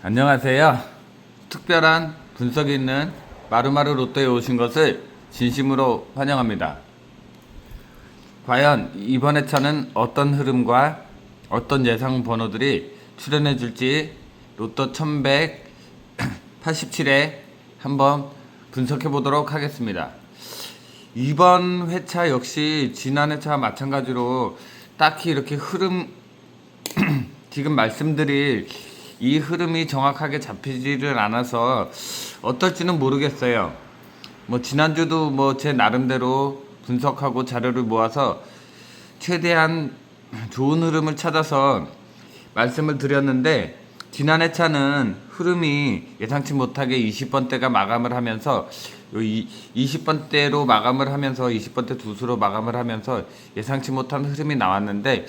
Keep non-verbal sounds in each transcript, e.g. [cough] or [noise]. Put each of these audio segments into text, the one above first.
안녕하세요. 특별한 분석이 있는 마루마루 로또에 오신 것을 진심으로 환영합니다. 과연 이번 회차는 어떤 흐름과 어떤 예상 번호들이 출연해 줄지 로또 1187에 한번 분석해 보도록 하겠습니다. 이번 회차 역시 지난 회차와 마찬가지로 딱히 이렇게 흐름 [clears throat] 지금 말씀드릴 이 흐름이 정확하게 잡히지를 않아서 어떨지는 모르겠어요. 뭐 지난주도 뭐 제 나름대로 분석하고 자료를 모아서 최대한 좋은 흐름을 찾아서 말씀을 드렸는데 지난 회차는 흐름이 예상치 못하게 20번대가 마감을 하면서 요 이- 20번대로 마감을 하면서 20번대 두 수로 마감을 하면서 예상치 못한 흐름이 나왔는데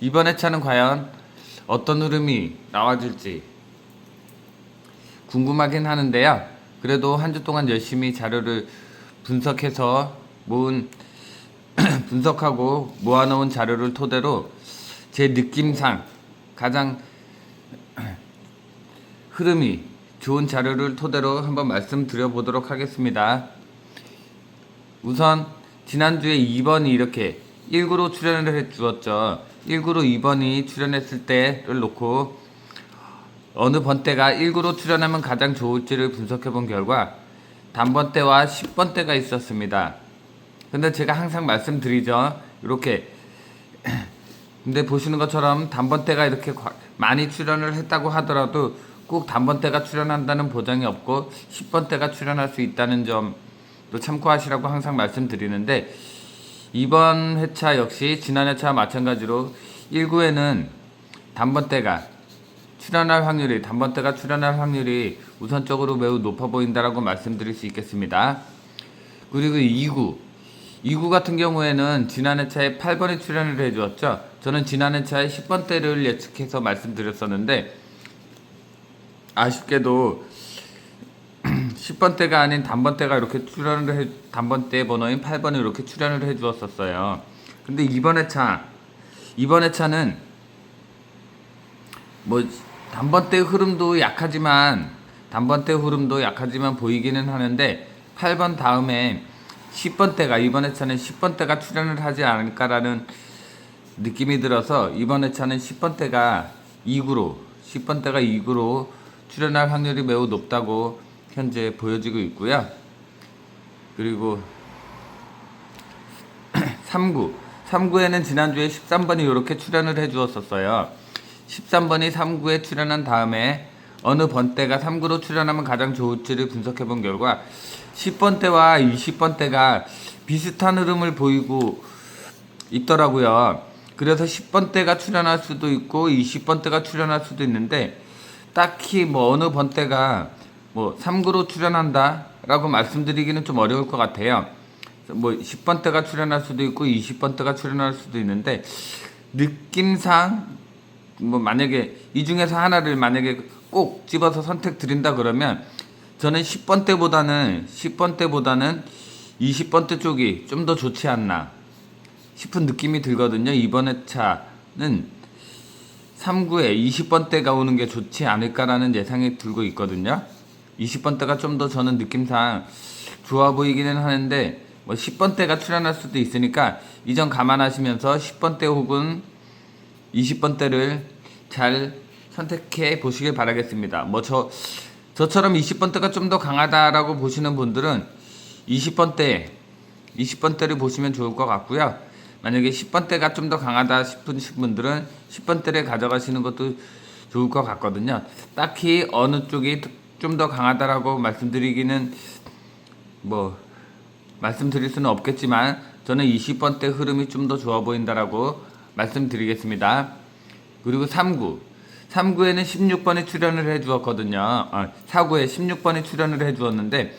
이번 회차는 과연 어떤 흐름이 나와줄지 궁금하긴 하는데요. 그래도 한 주 동안 열심히 자료를 분석해서 모은 [clears throat] 분석하고 모아놓은 자료를 토대로 제 느낌상 가장 [clears throat] 흐름이 좋은 자료를 토대로 한번 말씀드려 보도록 하겠습니다. 우선 지난주에 2번이 이렇게 1구로 출연을 해 주었죠. 1구로 2번이 출연했을 때를 놓고 어느 번대가 1구로 출연하면 가장 좋을지를 분석해 본 결과 단번대와 10번대가 있었습니다. 근데 제가 항상 말씀드리죠. 이렇게 [clears throat] 근데 보시는 것처럼 단번대가 이렇게 과- 많이 출연을 했다고 하더라도 꼭 단번대가 출연한다는 보장이 없고 10번대가 출연할 수 있다는 점도 참고하시라고 항상 말씀드리는데 이번 회차 역시 지난 회차와 마찬가지로 1구에는 단번대가 출연할 확률이 단번대가 출연할 확률이 우선적으로 매우 높아 보인다라고 말씀드릴 수 있겠습니다. 그리고 2구 2구 같은 경우에는 지난 회차에 8번이 출연을 해주었죠. 저는 지난 회차에 10번대를 예측해서 말씀드렸었는데 아쉽게도 10번대가 아닌 단번대가 이렇게 출연을 해 단번대 번호인 8번이 이렇게 출연을 해 주었었어요. 근데 이번 회차 이번 회차는 뭐 단번대 흐름도 약하지만 단번대 흐름도 약하지만 보이기는 하는데 8번 다음에 10번대가 이번 회차는 10번대가 출연을 하지 않을까라는 느낌이 들어서 이번 회차는 10번대가 2구로 10번대가 2구로 출연할 확률이 매우 높다고 현재 보여지고 있고요. 그리고 [clears throat] 3구 3구에는 지난주에 13번이 이렇게 출연을 해 주었었어요. 13번이 3구에 출연한 다음에 어느 번대가 3구로 출연하면 가장 좋을지를 분석해 본 결과 10번대와 20번대가 비슷한 흐름을 보이고 있더라고요. 그래서 10번대가 출연할 수도 있고 20번대가 출연할 수도 있는데 딱히 뭐 어느 번대가 뭐 3구로 출연한다라고 말씀드리기는 좀 어려울 것 같아요. 뭐 10번대가 출연할 수도 있고 20번대가 출연할 수도 있는데 느낌상 뭐 만약에 이 중에서 하나를 만약에 꼭 집어서 선택 드린다 그러면 저는 10번 때보다는 10번 때보다는 20번 때 쪽이 좀 더 좋지 않나 싶은 느낌이 들거든요. 이번 회차는 3구에 20번 대가 오는 게 좋지 않을까라는 예상이 들고 있거든요. 20번 대가 좀 더 저는 느낌상 좋아 보이기는 하는데 뭐 10번 대가 출연할 수도 있으니까 이점 감안하시면서 10번 대 혹은 20번 대를 잘 선택해 보시길 바라겠습니다. 뭐 저 저처럼 20번 대가 좀 더 강하다라고 보시는 분들은 20번 대 20번 대를 보시면 좋을 것 같고요. 만약에 10번 대가 좀 더 강하다 싶으신 분들은 10번 대를 가져가시는 것도 좋을 것 같거든요. 딱히 어느 쪽이 좀 더 강하다라고 말씀드리기는 뭐 말씀드릴 수는 없겠지만 저는 20번 대 흐름이 좀 더 좋아 보인다라고 말씀드리겠습니다. 그리고 3구. 3구에는 16번이 출연을 해 주었거든요. 아, 4구에 16번이 출연을 해 주었는데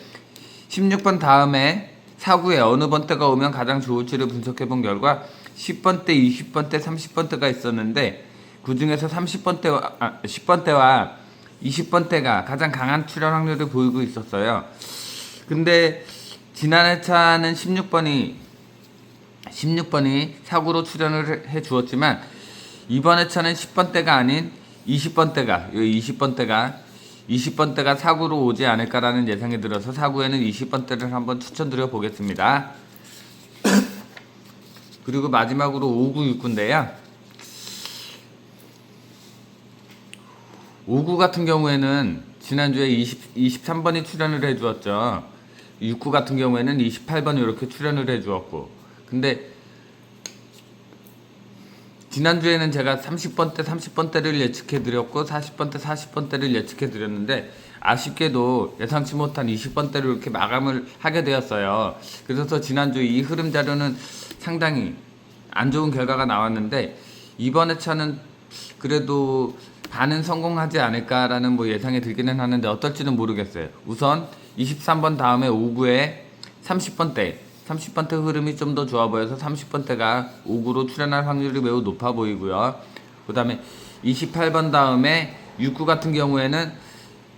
16번 다음에 4구에 어느 번대가 오면 가장 좋을지를 분석해 본 결과 10번대, 20번대, 30번대가 있었는데 그 중에서 30번대와 아, 10번대와 20번대가 가장 강한 출연 확률을 보이고 있었어요. 근데 지난 회차는 16번이 16번이 사구로 출연을 해 주었지만 이번 회차는 10번대가 아닌 20번대가 이 20번대가 20번대가 사구로 오지 않을까라는 예상이 들어서 사구에는 20번대를 한번 추천드려 보겠습니다. 그리고 마지막으로 5969인데요. 59 같은 경우에는 지난주에 20, 23번이 출연을 해주었죠. 69 같은 경우에는 28번이 이렇게 출연을 해주었고. 근데 지난주에는 제가 30번대, 30번대를 예측해드렸고 40번대, 40번대를 예측해드렸는데 아쉽게도 예상치 못한 20번대로 이렇게 마감을 하게 되었어요. 그래서 지난주 이 흐름 자료는 상당히 안 좋은 결과가 나왔는데 이번 회차는 그래도 반은 성공하지 않을까라는 뭐 예상이 들기는 하는데 어떨지는 모르겠어요. 우선 23번 다음에 5구에 30번대 30번대 흐름이 좀 더 좋아 보여서 30번대가 5구로 출연할 확률이 매우 높아 보이고요. 그 다음에 28번 다음에 6구 같은 경우에는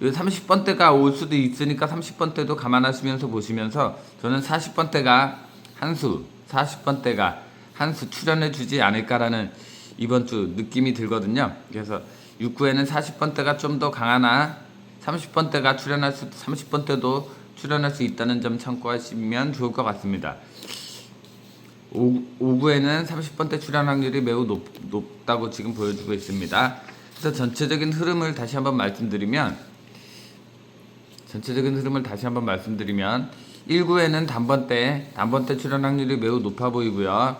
30번대가 올 수도 있으니까 30번대도 감안하시면서 보시면서 저는 40번대가 한 수, 40번대가 한 수 출연해 주지 않을까라는 이번 주 느낌이 들거든요. 그래서 6구에는 40번대가 좀 더 강하나 30번대가 출연할 수 30번대도 출연할 수 있다는 점 참고하시면 좋을 것 같습니다. 5, 5구에는 30번대 출연 확률이 매우 높, 높다고 지금 보여주고 있습니다. 그래서 전체적인 흐름을 다시 한번 말씀드리면 전체적인 흐름을 다시 한번 말씀드리면 1구에는 단번대 단번대 출연 확률이 매우 높아 보이고요.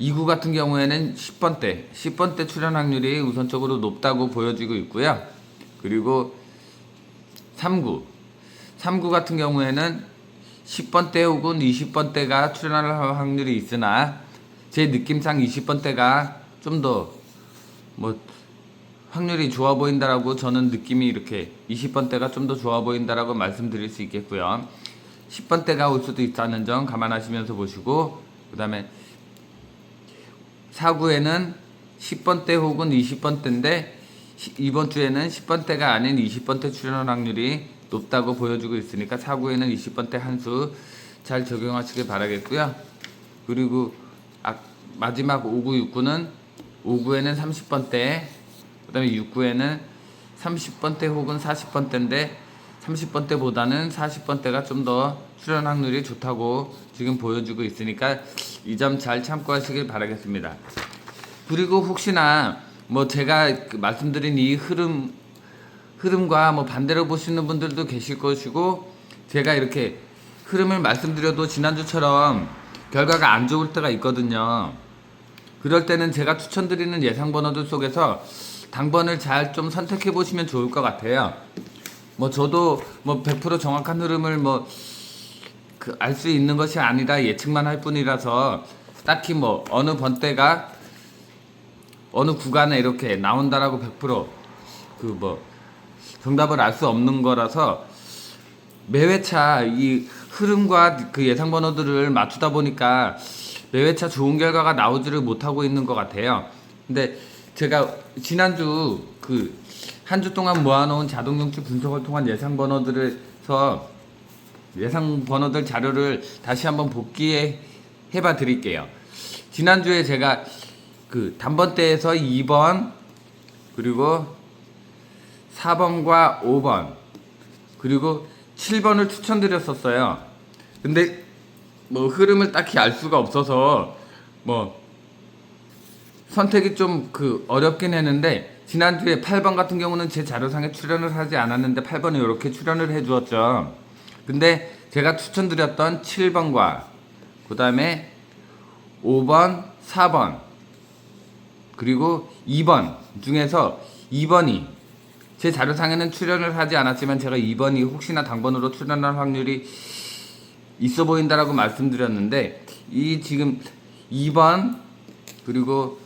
2구 같은 경우에는 10번대 10번대 출연 확률이 우선적으로 높다고 보여지고 있고요. 그리고 3구 3구 같은 경우에는 10번대 혹은 20번대가 출연할 확률이 있으나 제 느낌상 20번대가 좀 더 뭐 확률이 좋아 보인다라고 저는 느낌이 이렇게 20번대가 좀 더 좋아 보인다라고 말씀드릴 수 있겠고요. 10번대가 올 수도 있다는 점 감안하시면서 보시고 그다음에 4구에는 10번대 혹은 20번대인데 이번 주에는 10번대가 아닌 20번대 출연 확률이 높다고 보여주고 있으니까 4구에는 20번대 한 수 잘 적용하시길 바라겠고요. 그리고 아, 마지막 5구, 6구는 5구에는 30번대, 그 다음에 6구에는 30번대 혹은 40번대인데 30번 대보다는 40번 대가 좀 더 출연 확률이 좋다고 지금 보여주고 있으니까 이 점 잘 참고하시길 바라겠습니다. 그리고 혹시나 뭐 제가 그 말씀드린 이 흐름 흐름과 뭐 반대로 보시는 분들도 계실 것이고 제가 이렇게 흐름을 말씀드려도 지난주처럼 결과가 안 좋을 때가 있거든요. 그럴 때는 제가 추천드리는 예상 번호들 속에서 당번을 잘 좀 선택해 보시면 좋을 것 같아요. 뭐 저도 뭐 100% 정확한 흐름을 뭐 그 알 수 있는 것이 아니라 예측만 할 뿐이라서 딱히 뭐 어느 번대가 어느 구간에 이렇게 나온다라고 100%그 뭐 정답을 알 수 없는 거라서 매 회차 이 흐름과 그 예상 번호들을 맞추다 보니까 매 회차 좋은 결과가 나오지를 못하고 있는 것 같아요. 근데 제가 지난주 그 한 주 동안 모아놓은 자동용출 분석을 통한 예상 번호들에서 예상 번호들 자료를 다시 한번 복기해 해봐 드릴게요. 지난주에 제가 그 단번대에서 2번 그리고 4번과 5번 그리고 7번을 추천드렸었어요. 근데 뭐 흐름을 딱히 알 수가 없어서 뭐 선택이 좀 그 어렵긴 했는데 지난주에 8번 같은 경우는 제 자료상에 출연을 하지 않았는데 8번에 이렇게 출연을 해 주었죠. 근데 제가 추천드렸던 7번과 그 다음에 5번, 4번 그리고 2번 중에서 2번이 제 자료상에는 출연을 하지 않았지만 제가 2번이 혹시나 당번으로 출연할 확률이 있어 보인다라고 말씀드렸는데 이 지금 2번 그리고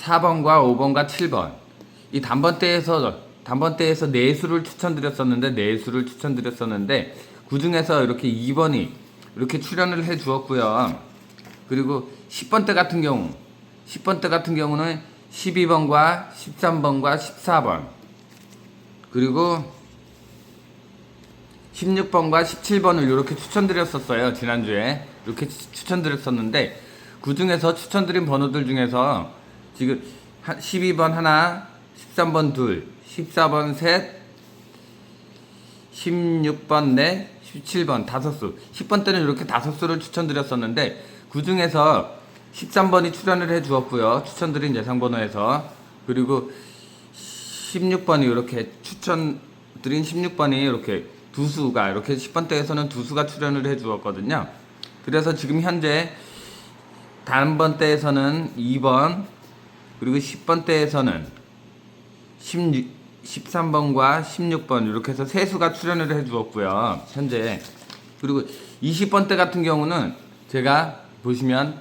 4번과 5번과 7번. 이 단번대에서 단번대에서 네 수를 추천드렸었는데 네 수를 추천드렸었는데 그 중에서 이렇게 2번이 이렇게 출연을 해 주었고요. 그리고 10번대 같은 경우 10번대 같은 경우는 12번과 13번과 14번. 그리고 16번과 17번을 이렇게 추천드렸었어요. 지난주에 이렇게 추- 추천드렸었는데 그 중에서 추천드린 번호들 중에서 지금 한 12번 하나 13번 둘, 14번 셋, 16번 넷, 17번 다섯 수. 10번 때는 이렇게 다섯 수를 추천드렸었는데 그 중에서 13번이 출연을 해 주었고요. 추천드린 예상 번호에서 그리고 16번이 이렇게 추천드린 16번이 이렇게 두 수가 이렇게 10번 때에서는 두 수가 출연을 해 주었거든요. 그래서 지금 현재 다음번 때에서는 2번 그리고 10번 때에서는 16, 13번과 16번 이렇게 해서 세 수가 출연을 해 주었고요. 현재 그리고 20번 때 같은 경우는 제가 보시면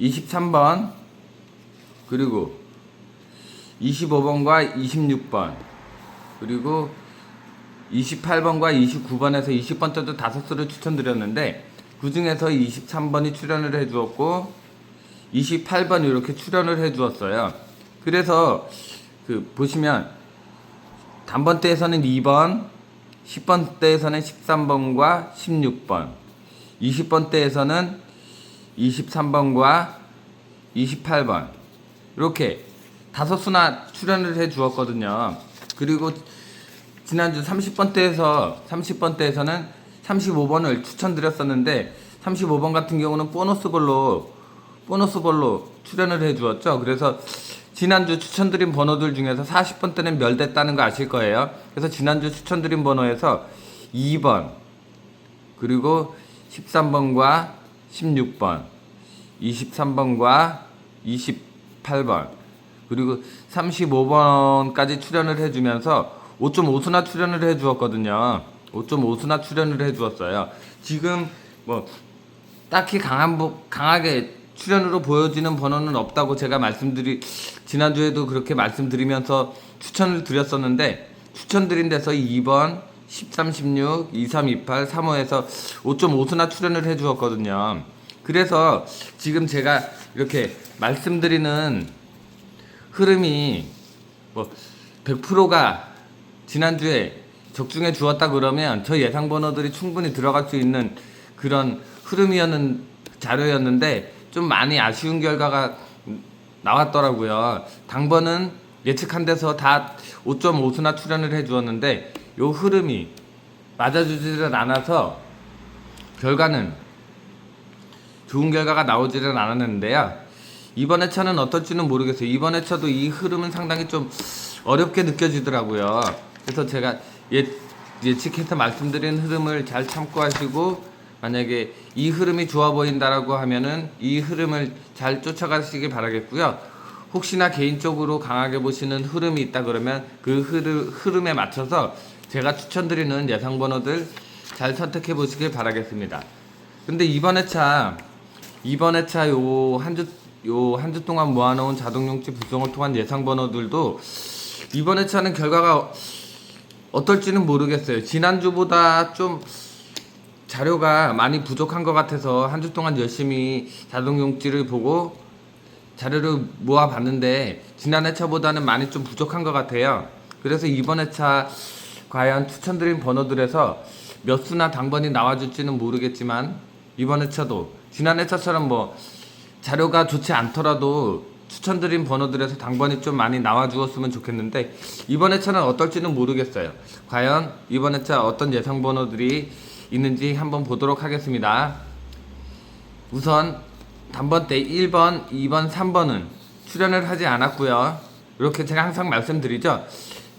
23번 그리고 25번과 26번 그리고 28번과 29번에서 20번 때도 다섯 수를 추천드렸는데 그 중에서 23번이 출연을 해 주었고 28번 이렇게 출연을 해 주었어요. 그래서 그 보시면 단번 때에서는 2번, 10번 때에서는 13번과 16번, 20번 때에서는 23번과 28번 이렇게 다섯 수나 출연을 해 주었거든요. 그리고 지난주 30번 때에서 30번 때에서는 35번을 추천드렸었는데 35번 같은 경우는 보너스 볼로 보너스볼로 출연을 해 주었죠. 그래서 지난주 추천드린 번호들 중에서 40번 때는 멸됐다는 거 아실 거예요. 그래서 지난주 추천드린 번호에서 2번 그리고 13번과 16번 23번과 28번 그리고 35번까지 출연을 해주면서 5.5수나 출연을 해주었거든요. 5.5수나 출연을 해주었어요. 지금 뭐 딱히 강한 부- 강하게 출연으로 보여지는 번호는 없다고 제가 말씀드리 지난주에도 그렇게 말씀드리면서 추천을 드렸었는데 추천드린 데서 2번 13, 16, 23, 28, 3호에서 5.5수나 출연을 해 주었거든요. 그래서 지금 제가 이렇게 말씀드리는 흐름이 뭐 100%가 지난주에 적중해 주었다 그러면 저 예상 번호들이 충분히 들어갈 수 있는 그런 흐름이었는 자료였는데 좀 많이 아쉬운 결과가 나왔더라고요. 당번은 예측한 데서 다 5.5수나 출연을 해 주었는데 요 흐름이 맞아주지를 않아서 결과는 좋은 결과가 나오지는 않았는데요. 이번 회차는 어떨지는 모르겠어요. 이번 회차도 이 흐름은 상당히 좀 어렵게 느껴지더라고요. 그래서 제가 예, 예측해서 말씀드린 흐름을 잘 참고하시고 만약에 이 흐름이 좋아 보인다라고 하면은 이 흐름을 잘 쫓아가시길 바라겠고요. 혹시나 개인적으로 강하게 보시는 흐름이 있다 그러면 그 흐름, 흐름에 맞춰서 제가 추천드리는 예상 번호들 잘 선택해 보시길 바라겠습니다. 근데 이번 회차 이번 회차 요 한 주 요 한 주 동안 모아놓은 자동용지 구성을 통한 예상 번호들도 이번 회차는 결과가 어떨지는 모르겠어요. 지난주보다 좀 자료가 많이 부족한 것 같아서 한 주 동안 열심히 자동용지를 보고 자료를 모아봤는데 지난 회차보다는 많이 좀 부족한 것 같아요. 그래서 이번 회차 과연 추천드린 번호들에서 몇 수나 당번이 나와줄지는 모르겠지만 이번 회차도 지난 회차처럼 뭐 자료가 좋지 않더라도 추천드린 번호들에서 당번이 좀 많이 나와주었으면 좋겠는데 이번 회차는 어떨지는 모르겠어요. 과연 이번 회차 어떤 예상 번호들이 있는지 한번 보도록 하겠습니다. 우선 단번 때 1번, 2번, 3번은 출연을 하지 않았고요. 이렇게 제가 항상 말씀드리죠.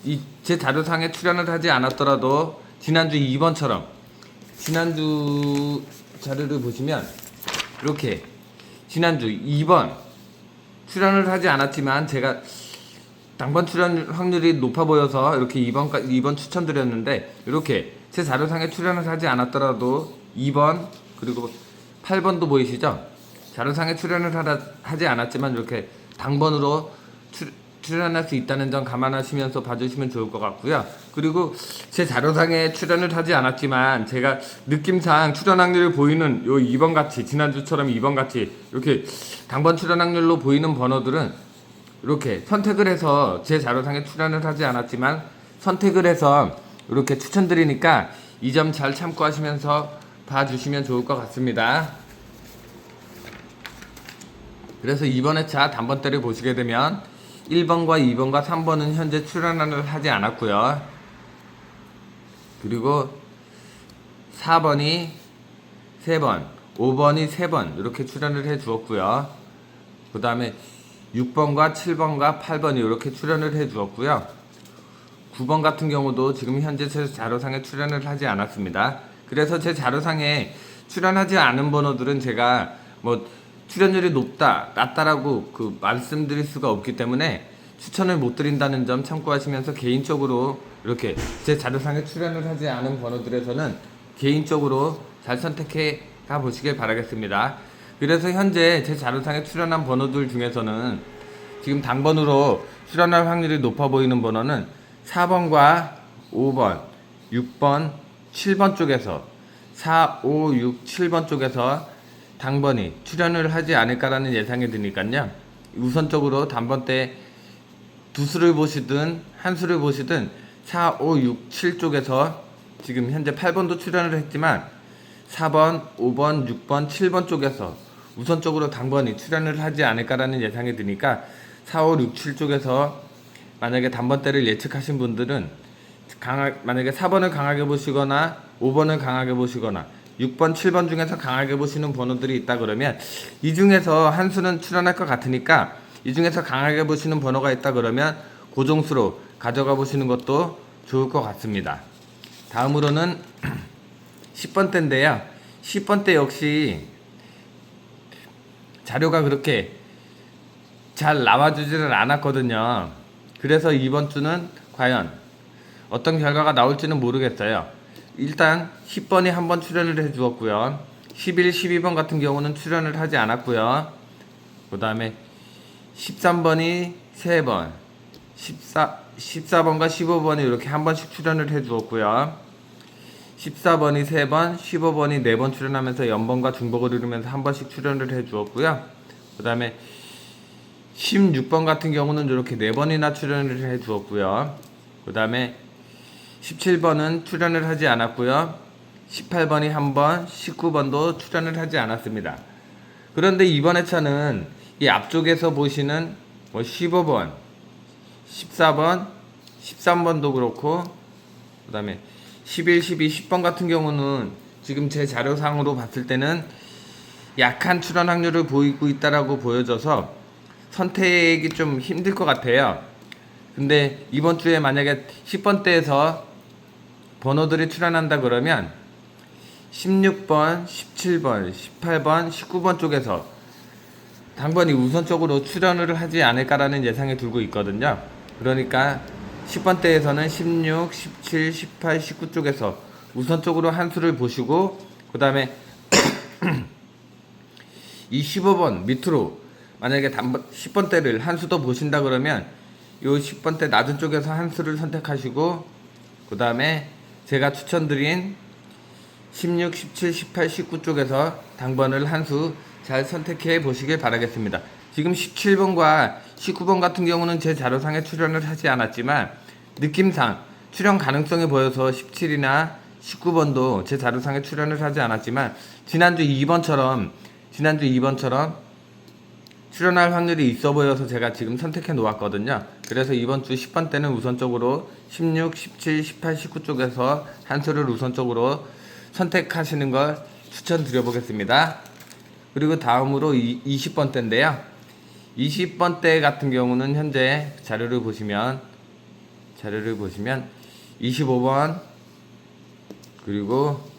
이 제 자료상에 출연을 하지 않았더라도 지난주 2번처럼 지난주 자료를 보시면 이렇게 지난주 2번 출연을 하지 않았지만 제가 당번 출연 확률이 높아 보여서 이렇게 2번 2번 추천드렸는데 이렇게 제 자료상에 출연을 하지 않았더라도 2번 그리고 8번도 보이시죠? 자료상에 출연을 하다, 하지 않았지만 이렇게 당번으로 출, 출연할 수 있다는 점 감안하시면서 봐주시면 좋을 것 같고요. 그리고 제 자료상에 출연을 하지 않았지만 제가 느낌상 출연 확률을 보이는 요 2번 같이 지난주처럼 2번 같이 이렇게 당번 출연 확률로 보이는 번호들은 이렇게 선택을 해서 제 자료상에 출연을 하지 않았지만 선택을 해서 이렇게 추천드리니까 이 점 잘 참고하시면서 봐주시면 좋을 것 같습니다. 그래서 이번 회차 단번대를 보시게 되면 1번과 2번과 3번은 현재 출연을 하지 않았고요. 그리고 4번이 3번, 5번이 3번 이렇게 출연을 해 주었고요. 그 다음에 6번과 7번과 8번이 이렇게 출연을 해 주었고요. 9번 같은 경우도 지금 현재 제 자료상에 출연을 하지 않았습니다. 그래서 제 자료상에 출연하지 않은 번호들은 제가 뭐 출연율이 높다, 낮다라고 그 말씀드릴 수가 없기 때문에 추천을 못 드린다는 점 참고하시면서 개인적으로 이렇게 제 자료상에 출연을 하지 않은 번호들에서는 개인적으로 잘 선택해 가 보시길 바라겠습니다. 그래서 현재 제 자료상에 출연한 번호들 중에서는 지금 당번으로 출연할 확률이 높아 보이는 번호는 4번과 5번, 6번, 7번 쪽에서 4, 5, 6, 7번 쪽에서 당번이 출연을 하지 않을까라는 예상이 드니까요. 우선적으로 단번 때 두 수를 보시든 한 수를 보시든 4, 5, 6, 7 쪽에서 지금 현재 8번도 출연을 했지만 4번, 5번, 6번, 7번 쪽에서 우선적으로 당번이 출연을 하지 않을까라는 예상이 드니까 4, 5, 6, 7 쪽에서 만약에 단번대를 예측하신 분들은 강하, 만약에 4번을 강하게 보시거나 5번을 강하게 보시거나 6번, 7번 중에서 강하게 보시는 번호들이 있다 그러면 이 중에서 한 수는 출연할 것 같으니까 이 중에서 강하게 보시는 번호가 있다 그러면 고정수로 가져가 보시는 것도 좋을 것 같습니다. 다음으로는 10번 때인데요. 10번 때 역시 자료가 그렇게 잘 나와주지를 않았거든요. 그래서 이번 주는 과연 어떤 결과가 나올지는 모르겠어요. 일단 10번이 한 번 출연을 해 주었고요. 11, 12번 같은 경우는 출연을 하지 않았고요. 그 다음에 13번이 3번, 14, 14번과 15번이 이렇게 한 번씩 출연을 해 주었고요. 14번이 3번, 15번이 4번 출연하면서 연번과 중복을 이루면서 한 번씩 출연을 해 주었고요. 그 다음에 16번 같은 경우는 이렇게 4번이나 출연을 해 주었고요. 그 다음에 17번은 출연을 하지 않았고요. 18번이 한 번, 19번도 출연을 하지 않았습니다. 그런데 이번 회차는 이 앞쪽에서 보시는 뭐 15번, 14번, 13번도 그렇고 그 다음에 11, 12, 10번 같은 경우는 지금 제 자료상으로 봤을 때는 약한 출연 확률을 보이고 있다라고 보여져서 선택이 좀 힘들 것 같아요. 근데 이번 주에 만약에 10번대에서 번호들이 출연한다 그러면 16번, 17번, 18번, 19번 쪽에서 당번이 우선적으로 출연을 하지 않을까라는 예상이 들고 있거든요. 그러니까 10번대에서는 16, 17, 18, 19 쪽에서 우선적으로 한 수를 보시고 그 다음에 [clears throat] 이 15번 밑으로 만약에 단번 10번대를 한 수 더 보신다 그러면 요 10번대 낮은 쪽에서 한 수를 선택하시고 그 다음에 제가 추천드린 16, 17, 18, 19 쪽에서 당번을 한 수 잘 선택해 보시길 바라겠습니다. 지금 17번과 19번 같은 경우는 제 자료상에 출연을 하지 않았지만 느낌상 출연 가능성이 보여서 17이나 19번도 제 자료상에 출연을 하지 않았지만 지난주 2번처럼 지난주 2번처럼 출연할 확률이 있어 보여서 제가 지금 선택해 놓았거든요. 그래서 이번 주 10번 때는 우선적으로 16, 17, 18, 19 쪽에서 한 수를 우선적으로 선택하시는 걸 추천드려 보겠습니다. 그리고 다음으로 20번 때인데요. 20번 때 같은 경우는 현재 자료를 보시면 자료를 보시면 25번 그리고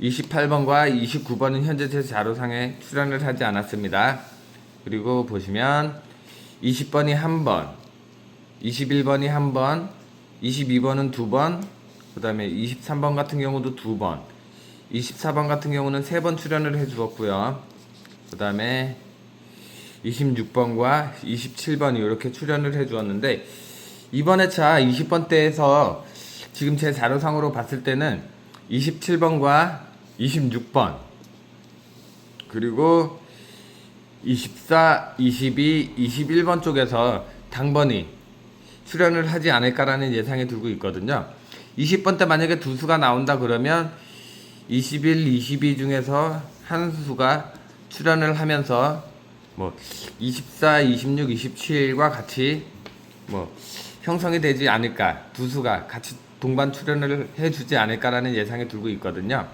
28번과 29번은 현재 제 자료상에 출연을 하지 않았습니다. 그리고 보시면 20번이 한 번, 21번이 한 번, 22번은 두 번, 그 다음에 23번 같은 경우도 두 번, 24번 같은 경우는 세 번 출연을 해 주었고요. 그 다음에 26번과 27번이 이렇게 출연을 해 주었는데 이번 회차 20번 때에서 지금 제 자료상으로 봤을 때는 27번과 26번 그리고 24, 22, 21번 쪽에서 당번이 출연을 하지 않을까라는 예상이 들고 있거든요. 20번 때 만약에 두 수가 나온다 그러면 21, 22 중에서 한 수가 출연을 하면서 뭐 24, 26, 27과 같이 뭐 형성이 되지 않을까 두 수가 같이 동반 출연을 해주지 않을까라는 예상이 들고 있거든요.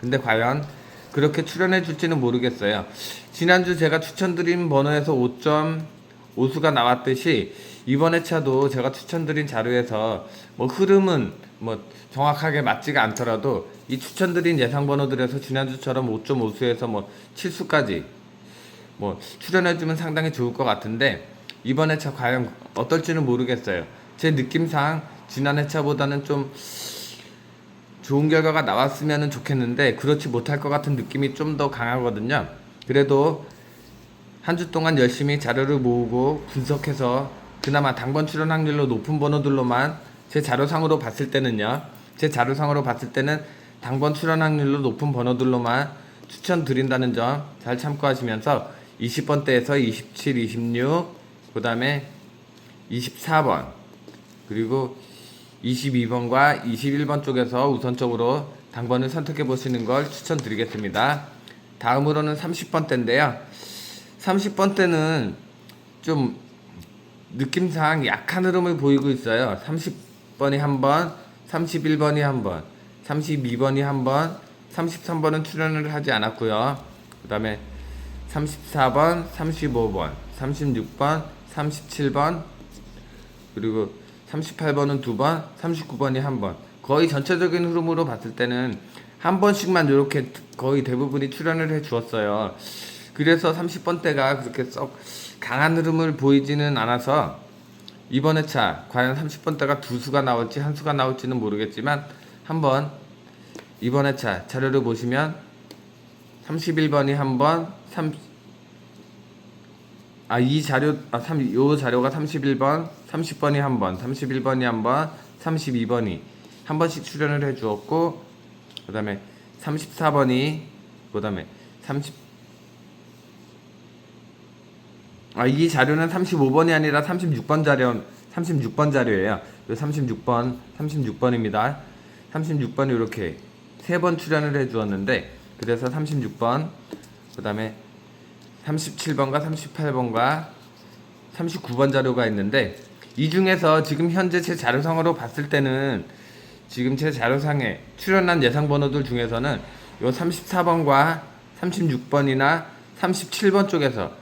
근데 과연 그렇게 출연해 줄지는 모르겠어요. 지난주 제가 추천드린 번호에서 5.5수가 나왔듯이 이번 회차도 제가 추천드린 자료에서 뭐 흐름은 뭐 정확하게 맞지가 않더라도 이 추천드린 예상 번호들에서 지난주처럼 5.5수에서 뭐 7수까지 뭐 출연해주면 상당히 좋을 것 같은데 이번 회차 과연 어떨지는 모르겠어요. 제 느낌상 지난 회차보다는 좀 좋은 결과가 나왔으면 좋겠는데 그렇지 못할 것 같은 느낌이 좀 더 강하거든요. 그래도 한 주 동안 열심히 자료를 모으고 분석해서 그나마 당번 출연 확률로 높은 번호들로만 제 자료상으로 봤을 때는요. 제 자료상으로 봤을 때는 당번 출연 확률로 높은 번호들로만 추천드린다는 점 잘 참고하시면서 20번대에서 27, 26, 그 다음에 24번, 그리고 22번과 21번 쪽에서 우선적으로 당번을 선택해 보시는 걸 추천드리겠습니다. 다음으로는 30번대인데요. 30번대는 좀 느낌상 약한 흐름을 보이고 있어요. 30번이 한 번, 31번이 한 번, 32번이 한 번, 33번은 출연을 하지 않았고요. 그 다음에 34번, 35번, 36번, 37번, 그리고 38번은 두 번, 39번이 한 번. 거의 전체적인 흐름으로 봤을 때는 한 번씩만 이렇게 거의 대부분이 출연을 해 주었어요. 그래서 30번대가 그렇게 썩 강한 흐름을 보이지는 않아서 이번 회차 과연 30번대가 두 수가 나올지 한 수가 나올지는 모르겠지만 한번 이번 회차 자료를 보시면 31번이 한 번, 3 아, 이 자료, 아, 3, 요 자료가 31번, 30번이 한 번, 31번이 한 번, 32번이 한 번씩 출연을 해 주었고, 그 다음에 34번이, 그 다음에 30, 아, 이 자료는 35번이 아니라 36번 자료, 36번 자료예요. 요 36번, 36번입니다. 36번이 이렇게 세 번 출연을 해 주었는데, 그래서 36번, 그 다음에 37번과 38번과 39번 자료가 있는데 이 중에서 지금 현재 제 자료상으로 봤을 때는 지금 제 자료상에 출연한 예상 번호들 중에서는 요 34번과 36번이나 37번 쪽에서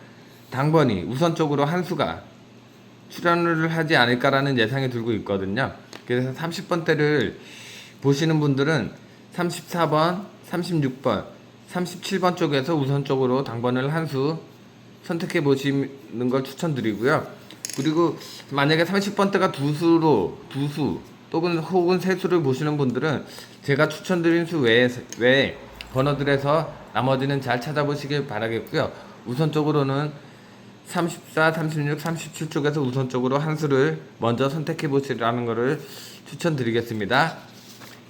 당번이 우선적으로 한 수가 출연을 하지 않을까라는 예상이 들고 있거든요. 그래서 30번대를 보시는 분들은 34번, 36번, 37번 쪽에서 우선적으로 당번을 한 수 선택해 보시는 걸 추천드리고요. 그리고 만약에 30번대가 두 수로 두 수 또는 혹은 세 수를 보시는 분들은 제가 추천드린 수 외에, 외에 번호들에서 나머지는 잘 찾아보시길 바라겠고요. 우선적으로는 34, 36, 37 쪽에서 우선적으로 한 수를 먼저 선택해 보시라는 것을 추천드리겠습니다.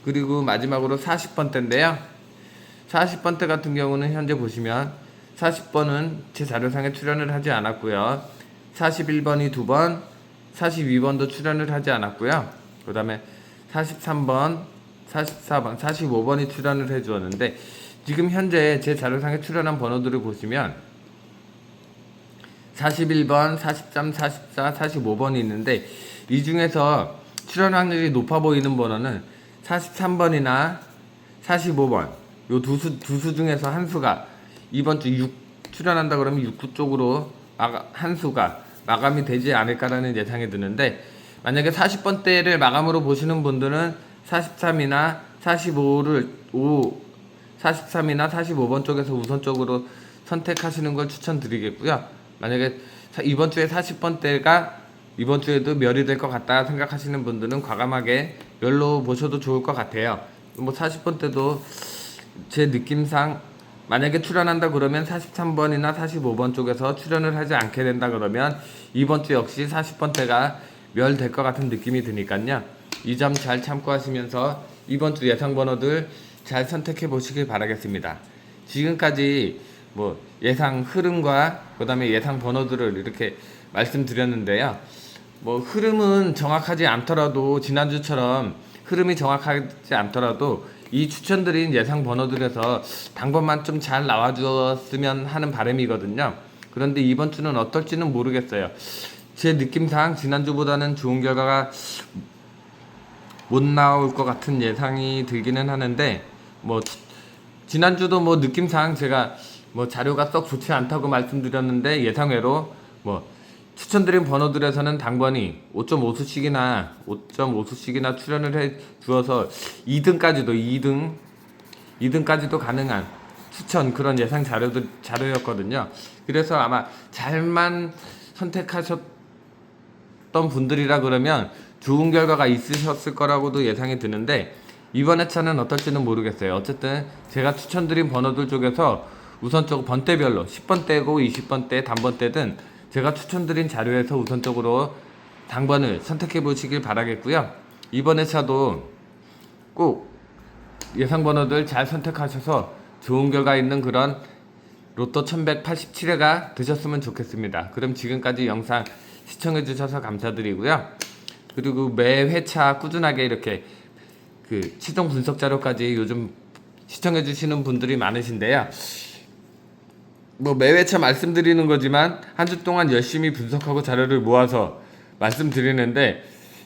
그리고 마지막으로 40번대인데요. 40번대 같은 경우는 현재 보시면 40번은 제 자료상에 출연을 하지 않았고요. 41번이 두 번, 42번도 출연을 하지 않았고요. 그 다음에 43번, 44번, 45번이 출연을 해 주었는데 지금 현재 제 자료상에 출연한 번호들을 보시면 41번, 43, 44, 45번이 있는데 이 중에서 출연 확률이 높아 보이는 번호는 43번이나 45번 요 두 수 두 수 중에서 한 수가 이번 주 6 출연한다 그러면 6구 쪽으로 마가, 한 수가 마감이 되지 않을까라는 예상이 드는데 만약에 40번대를 마감으로 보시는 분들은 43이나 45를 5 43이나 45번 쪽에서 우선적으로 선택하시는 걸 추천드리겠고요. 만약에 사- 이번 주에 40번대가 이번 주에도 멸이 될 것 같다 생각하시는 분들은 과감하게 멸로 보셔도 좋을 것 같아요. 뭐 40번대도 제 느낌상 만약에 출연한다 그러면 43번이나 45번 쪽에서 출연을 하지 않게 된다 그러면 이번 주 역시 40번대가 멸 될 것 같은 느낌이 드니까요. 이 점 잘 참고하시면서 이번 주 예상 번호들 잘 선택해 보시길 바라겠습니다. 지금까지 뭐 예상 흐름과 그다음에 예상 번호들을 이렇게 말씀드렸는데요. 뭐 흐름은 정확하지 않더라도 지난주처럼 흐름이 정확하지 않더라도 이 추천드린 예상 번호들에서 당번만 좀 잘 나와 주었으면 하는 바람이거든요. 그런데 이번 주는 어떨지는 모르겠어요. 제 느낌상 지난주보다는 좋은 결과가 못 나올 것 같은 예상이 들기는 하는데 뭐 지난주도 뭐 느낌상 제가 뭐 자료가 썩 좋지 않다고 말씀드렸는데 예상외로 뭐 추천드린 번호들에서는 당번이 5.5수씩이나 5.5수씩이나 출연을 해 주어서 2등까지도 2등 2등까지도 가능한 추천 그런 예상 자료들 자료였거든요. 그래서 아마 잘만 선택하셨던 분들이라 그러면 좋은 결과가 있으셨을 거라고도 예상이 드는데 이번 회차는 어떨지는 모르겠어요. 어쨌든 제가 추천드린 번호들 중에서 우선적으로 번대별로 10번대고 20번대, 단번대든 제가 추천드린 자료에서 우선적으로 당번을 선택해 보시길 바라겠고요. 이번 회차도 꼭 예상 번호들 잘 선택하셔서 좋은 결과 있는 그런 로또 1187회가 되셨으면 좋겠습니다. 그럼 지금까지 영상 시청해 주셔서 감사드리고요. 그리고 매 회차 꾸준하게 이렇게 그 시정 분석 자료까지 요즘 시청해 주시는 분들이 많으신데요. 뭐 매회차 말씀드리는 거지만 한 주 동안 열심히 분석하고 자료를 모아서 말씀드리는데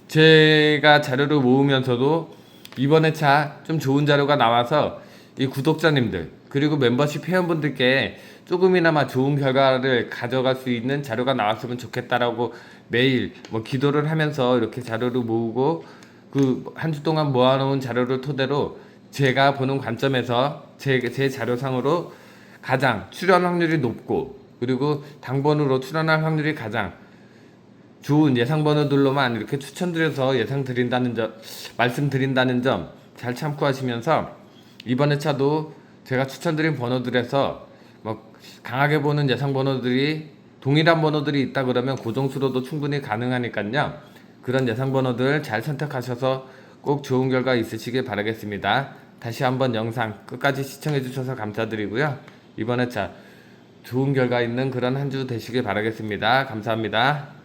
제가 자료를 모으면서도 이번 회차 좀 좋은 자료가 나와서 이 구독자님들 그리고 멤버십 회원분들께 조금이나마 좋은 결과를 가져갈 수 있는 자료가 나왔으면 좋겠다라고 매일 뭐 기도를 하면서 이렇게 자료를 모으고 그 한 주 동안 모아놓은 자료를 토대로 제가 보는 관점에서 제, 제 자료상으로 가장 출연 확률이 높고 그리고 당번으로 출연할 확률이 가장 좋은 예상 번호들로만 이렇게 추천드려서 예상 드린다는 점 말씀드린다는 점 잘 참고하시면서 이번 회차도 제가 추천드린 번호들에서 뭐 강하게 보는 예상 번호들이 동일한 번호들이 있다 그러면 고정수로도 충분히 가능하니까요. 그런 예상 번호들 잘 선택하셔서 꼭 좋은 결과 있으시길 바라겠습니다. 다시 한번 영상 끝까지 시청해 주셔서 감사드리고요. 이번 회차 좋은 결과 있는 그런 한 주 되시길 바라겠습니다. 감사합니다.